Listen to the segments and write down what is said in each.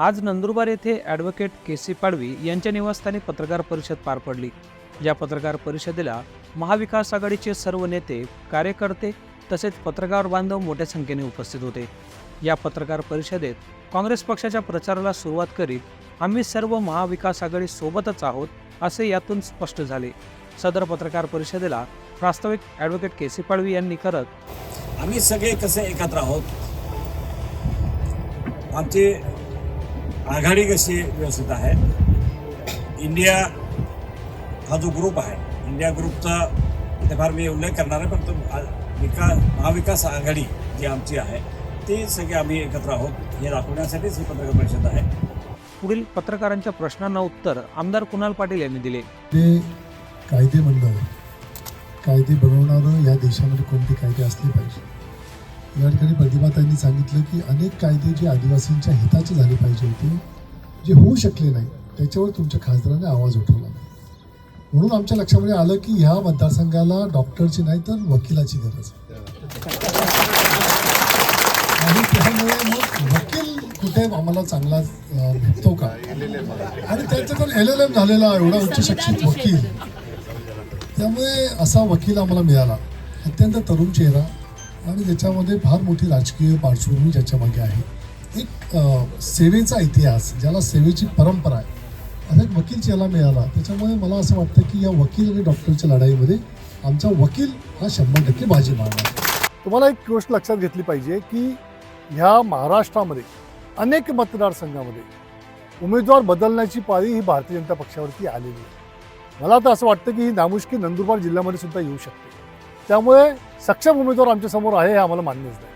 आज नंदुरबार येथे ॲडव्होकेट के सी पाडवी यांच्या निवासस्थानी पत्रकार परिषद पार पडली. या पत्रकार परिषदेला महाविकास आघाडीचे सर्व नेते कार्यकर्ते तसेच पत्रकार बांधव मोठ्या संख्येने उपस्थित होते. या पत्रकार परिषदेत काँग्रेस पक्षाच्या प्रचाराला सुरुवात करीत आम्ही सर्व महाविकास आघाडी सोबतच आहोत असे यातून स्पष्ट झाले. सदर पत्रकार परिषदेला प्रास्ताविक ॲडव्होकेट के सी पाडवी यांनी करत आम्ही सगळे कसे एकत्र आहोत? आमचे आघाडी कशी व्यवस्थित आहे? इंडिया हा जो ग्रुप आहे इंडिया ग्रुपचा इथे फार मी उल्लेख करणार आहे पण तो विकास महाविकास आघाडी जी आमची आहे ती सगळे आम्ही एकत्र आहोत हे दाखवण्यासाठीच ही पत्रकार परिषद आहे. पुढील पत्रकारांच्या प्रश्नांना उत्तर आमदार कुणाल पाटील यांनी दिले. ते कायदे मंडळ कायदे बनवणारं या देशामध्ये कोणते कायदे असले पाहिजे? या ठिकाणी प्रतिभाताईंनी सांगितलं की अनेक कायदे जे आदिवासींच्या हिताचे झाले पाहिजे होते जे होऊ शकले नाही त्याच्यावर तुमच्या खासदाराने आवाज उठवला नाही. म्हणून आमच्या लक्षामध्ये आलं की ह्या मतदारसंघाला डॉक्टरची नाही तर वकिलाची गरज आहे. आणि त्यामुळे मग वकील कुठे आम्हाला चांगला भेटतो का? आणि त्यांचं तर एल एल एम झालेला एवढा उच्च शिक्षित वकील. त्यामुळे असा वकील आम्हाला मिळाला. अत्यंत तरुण चेहरा. आणि ज्याच्यामध्ये फार मोठी राजकीय पार्श्वभूमी ज्याच्यामागे आहे. एक सेवेचा इतिहास ज्याला सेवेची परंपरा आहे असा एक वकील ज्याला मिळाला. त्याच्यामुळे मला असं वाटतं की या वकील आणि डॉक्टरच्या लढाईमध्ये आमचा वकील हा शंभर टक्के बाजी मारणार तुम्हाला एक गोष्ट लक्षात घेतली पाहिजे की ह्या महाराष्ट्रामध्ये अनेक मतदारसंघामध्ये उमेदवार बदलण्याची पाळी ही भारतीय जनता पक्षावरती आलेली आहे. मला तर असं वाटतं की ही नामुष्की नंदुरबार जिल्ह्यामध्ये सुद्धा येऊ शकते. त्यामुळे सक्षम उमेदवार आमच्यासमोर आहे हे आम्हाला मान्यच नाही.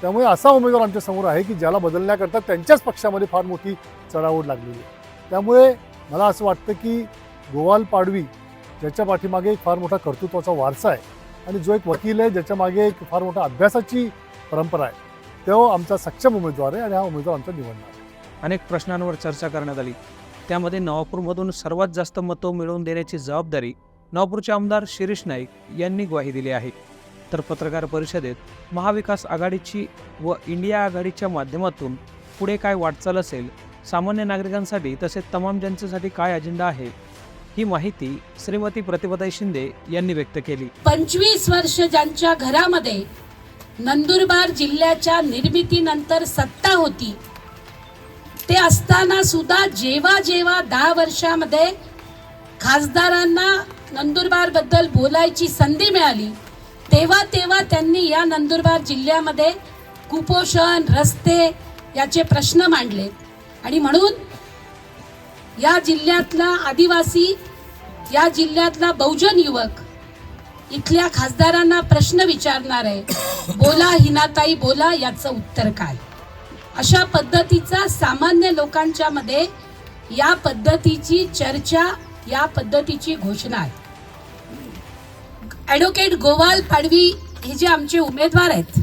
त्यामुळे असा उमेदवार आमच्यासमोर आहे की ज्याला बदलण्याकरता त्यांच्याच पक्षामध्ये फार मोठी चढाओढ लागलेली आहे. त्यामुळे मला असं वाटतं की गोवाल पाडवी ज्याच्या पाठीमागे एक फार मोठा कर्तृत्वाचा वारसा आहे आणि जो एक वकील आहे ज्याच्या मागे एक फार मोठा अभ्यासाची परंपरा आहे तो आमचा सक्षम उमेदवार आहे आणि हा उमेदवार आमचा निवडणार अनेक प्रश्नांवर चर्चा करण्यात आली. त्यामध्ये नवापूरमधून सर्वात जास्त मतं मिळवून देण्याची जबाबदारी नागपूरचे आमदार शिरीष नाईक यांनी ग्वाही दिली आहे. तर पत्रकार परिषदेत महाविकास आघाडीची व इंडिया आघाडीच्या माध्यमातून पुढे काय वाटचाल असेल सामान्य नागरिकांसाठी तसेच तमाम जनतेसाठी काय अजेंडा आहे ही माहिती श्रीमती प्रतिभाताई शिंदे यांनी व्यक्त केली. पंचवीस वर्ष ज्यांच्या घरामध्ये नंदुरबार जिल्ह्याच्या निर्मितीनंतर सत्ता होती ते असताना सुद्धा जेव्हा जेव्हा दहा वर्षामध्ये खासदारांना नंदुरबारबद्दल बोलायची संधी मिळाली. तेव्हा तेव्हा त्यांनी या नंदुरबार जिल्ह्यामध्ये कुपोषण रस्ते याचे प्रश्न मांडले. आणि म्हणून या जिल्ह्यातला आदिवासी या जिल्ह्यातला बहुजन युवक इथल्या खासदारांना प्रश्न विचारणार आहे. बोला हिनाताई बोला याचं उत्तर काय? अशा पद्धतीचा सामान्य लोकांच्या मध्ये या पद्धतीची चर्चा या पद्धतीची घोषणा आहे. ॲडव्होकेट गोवाल पाडवी हे जे आमचे उमेदवार आहेत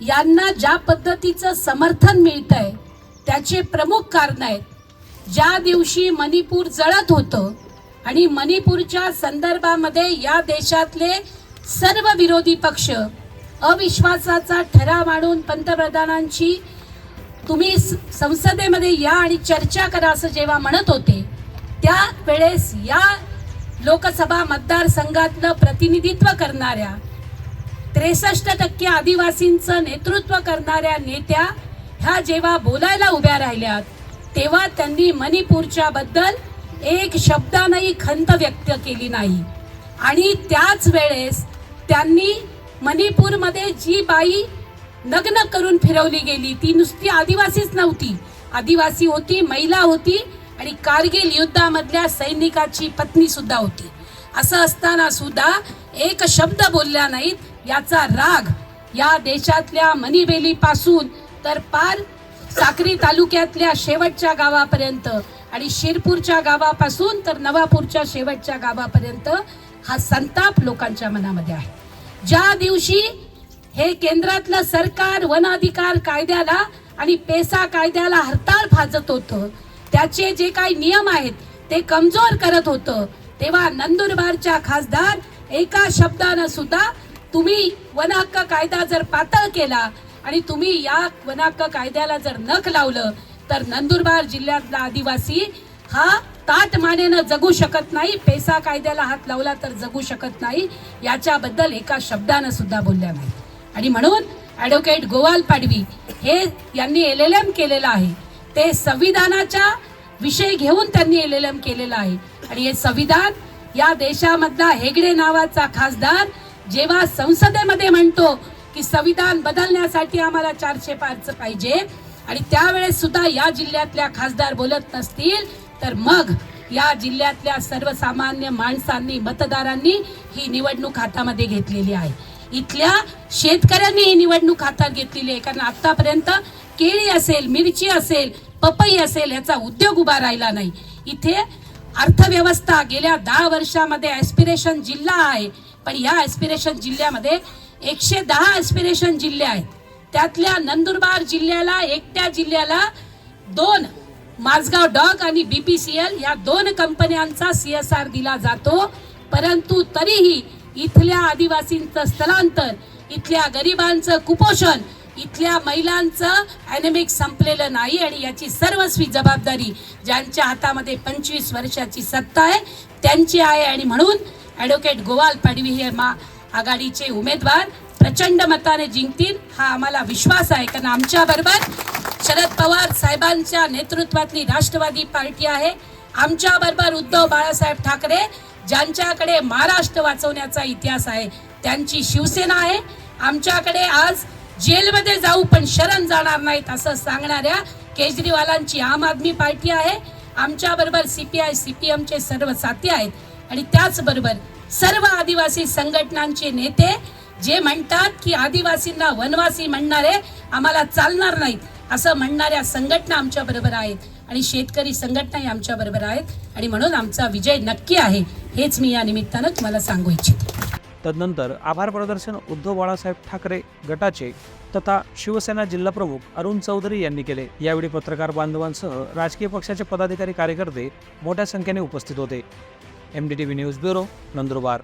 यांना ज्या पद्धतीचं समर्थन मिळत आहे त्याचे प्रमुख कारण आहेत. ज्या दिवशी मणिपूर जळत होतं आणि मणिपूरच्या संदर्भामध्ये या देशातले सर्व विरोधी पक्ष अविश्वासाचा ठराव आणून पंतप्रधानांची तुम्ही संसदेमध्ये या आणि चर्चा करा असं जेव्हा म्हणत होते त्यावेळेस या लोकसभा मतदारसंघातलं प्रतिनिधित्व करणाऱ्या त्रेसष्ट टक्के आदिवासींचं नेतृत्व करणाऱ्या नेत्या ह्या जेव्हा बोलायला उभ्या राहिल्यात तेव्हा त्यांनी मणिपूरच्या बद्दल एक शब्दानही खंत व्यक्त केली नाही. आणि त्याच वेळेस त्यांनी मणिपूरमध्ये जी बाई नग्न करून फिरवली गेली ती नुसती आदिवासीच नव्हती. आदिवासी होती महिला होती आणि कारगिल युद्धामधल्या सैनिकाची पत्नी सुद्धा होती. असं असताना सुद्धा एक शब्द बोलल्या नाहीत याचा राग या देशातल्या मनिबेलीपासून तर पार साक्री तालुक्यातल्या शेवटच्या गावापर्यंत आणि शिरपूरच्या गावापासून तर नवापूरच्या शेवटच्या गावापर्यंत हा संताप लोकांच्या मनामध्ये आहे. ज्या दिवशी हे केंद्रातलं सरकार वन अधिकार कायद्याला आणि पेसा कायद्याला हरताळ फाजत होतं त्याचे जे काही नियम आहेत ते कमजोर करत होतं. तेव्हा नंदुरबारच्या खासदार एका शब्दानं सुद्धा तुम्ही वन हक्क कायदा जर पातळ केला आणि तुम्ही या वन हक्क कायद्याला जर नख लावलं तर नंदुरबार जिल्ह्यातला आदिवासी हा ताट मानेनं जगू शकत नाही पेसा कायद्याला हात लावला तर जगू शकत नाही याच्याबद्दल एका शब्दानं सुद्धा बोलल्या नाही आणि म्हणून ॲडव्होकेट गोवाल पाडवी हे यांनी एल एल एम केलेलं आहे. ते संविधानाच्या विषय घेऊन त्यांनी एल एल एम केलेलं आहे. आणि हे संविधान या देशामधला हेगडे नावाचा खासदार जेव्हा संसदेमध्ये म्हणतो की संविधान बदलण्यासाठी आम्हाला चारशे पाच पाहिजे आणि त्यावेळेस सुद्धा या जिल्ह्यातल्या खासदार बोलत नसतील तर मग या जिल्ह्यातल्या सर्वसामान्य माणसांनी मतदारांनी ही निवडणूक हातामध्ये घेतलेली आहे. इथल्या शेतकऱ्यांनी ही निवडणूक हातात घेतलेली आहे. कारण आतापर्यंत केळी असेल मिरची असेल पपई असेल ह्याचा उद्योग उभा राहिला नाही. इथे अर्थव्यवस्था गेल्या दहा वर्षामध्ये ॲस्पिरेशन जिल्हा आहे. पण या ॲस्पिरेशन जिल्ह्यामध्ये एकशे दहा ॲस्पिरेशन जिल्हे आहेत. त्यातल्या नंदुरबार जिल्ह्याला एकट्या जिल्ह्याला दोन माझगाव डॉग आणि बीपीसीएल या दोन कंपन्यांचा सी एस आर दिला जातो. परंतु तरीही इथल्या आदिवासींचं स्थलांतर इथल्या गरिबांचं कुपोषण इथल्या महिलांचं ॲनेमिक संपलेलं नाही आणि याची सर्वस्वी जबाबदारी ज्यांच्या हातामध्ये पंचवीस वर्षाची सत्ता आहे त्यांची आहे आणि म्हणून ॲडव्होकेट गोवाल पाडवी हे मा आघाडीचे उमेदवार प्रचंड मताने जिंकतील हा आम्हाला विश्वास आहे कारण आमच्याबरोबर शरद पवार साहेबांच्या नेतृत्वातली राष्ट्रवादी पार्टी आहे. आमच्याबरोबर उद्धव बाळासाहेब ठाकरे ज्यांच्याकडे महाराष्ट्र वाचवण्याचा इतिहास आहे त्यांची शिवसेना आहे. आमच्याकडे आज जेलमध्ये जाऊ पण शरण जाणार नाहीत असं सांगणाऱ्या केजरीवालांची आम आदमी पार्टी आहे. आमच्याबरोबर C P I C P एमचे सर्व साथी आहेत. आणि त्याचबरोबर सर्व आदिवासी संघटनांचे नेते जे म्हणतात की आदिवासींना वनवासी म्हणणारे आम्हाला चालणार नाहीत असं म्हणणाऱ्या संघटना आमच्याबरोबर आहेत. आणि शेतकरी संघटनाही आमच्याबरोबर आहेत. आणि म्हणून आमचा विजय नक्की आहे. हेच मी या निमित्तानं तुम्हाला सांगू इच्छिते. तदनंतर आभार प्रदर्शन उद्धव बाळासाहेब ठाकरे गटाचे तथा शिवसेना जिल्हाप्रमुख अरुण चौधरी यांनी केले. यावेळी पत्रकार बांधवांसह राजकीय पक्षाचे पदाधिकारी कार्यकर्ते मोठ्या संख्येने उपस्थित होते. M D T V news bureau Nandurbar.